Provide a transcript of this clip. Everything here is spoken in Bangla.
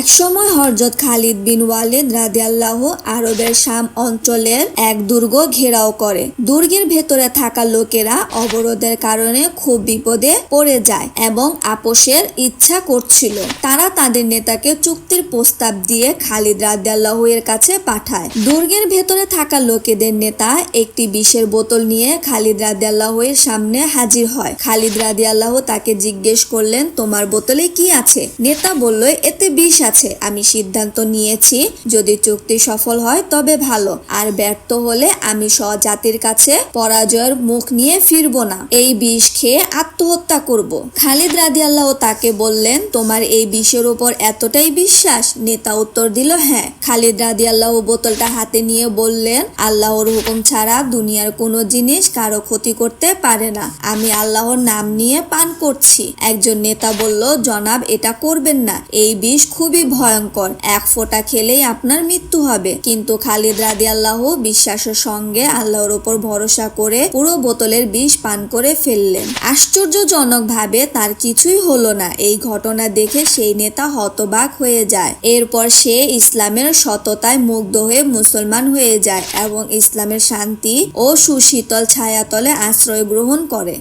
একসময় হরজত খালিদ বিন ওয়ালিদ রাদিয়াল্লাহ আরবের শাম অঞ্চলের এক দুর্গ ঘেরাও করে। দুর্গের ভেতরে থাকা লোকেরা অবরোধের কারণে খুব বিপদে পড়ে যায় এবং আপোষের ইচ্ছা করছিল। তারা তাদের নেতাকে চুক্তির প্রস্তাব দিয়ে খালিদ রাদিয়াল্লাহ এর কাছে পাঠায়। দুর্গের ভেতরে থাকা লোকেদের নেতা একটি বিষের বোতল নিয়ে খালিদ রাদিয়াল্লাহ এর সামনে হাজির হয়। খালিদ রাদিয়াল্লাহ তাকে জিজ্ঞেস করলেন, তোমার বোতলে কি আছে? নেতা বলল, এতে বিষ আছে আমি সিদ্ধান্ত নিয়েছি, যদি চুক্তি সফল হয় তবে ভালো। আর ব্যর্থ হলে আমি স্বজাতির কাছে পরাজয়ের মুখ নিয়ে ফিরবো না। এই বিষ খেয়ে আত্মহত্যা করব। খালিদ রাদিয়াল্লাহ তাকে বললেন, তোমার এই বিষের উপর এতটাই বিশ্বাস? নেতা উত্তর দিল হ্যাঁ। খালিদ রাদিয়াল্লাহ বোতলটা হাতে নিয়ে বললেন, আল্লাহর হুকুম ছাড়া দুনিয়ার কোনো জিনিস কারও ক্ষতি করতে পারে না। আমি আল্লাহর নাম নিয়ে পান করছি। একজন নেতা বলল, জনাব, এটা করবেন না। এই বিষ খুবই ভয়ঙ্কর। এক ফোঁটা খেলেই আপনার মৃত্যু হবে। কিন্তু খালিদ রাদি আল্লাহ বিশ্বাসের সঙ্গে আল্লাহর ওপর ভরসা করে পুরো বোতলের বিষ পান করে ফেললেন। আশ্চর্যজনক ভাবে তার কিছুই হলো না। এই ঘটনা দেখে সেই নেতা হতবাক হয়ে যায়। এরপর সে ইসলামের সততায় মুগ্ধ হয়ে মুসলমান হয়ে যায় এবং ইসলামের শান্তি ও সুশীতল ছায়াতলে আশ্রয় গ্রহণ করে।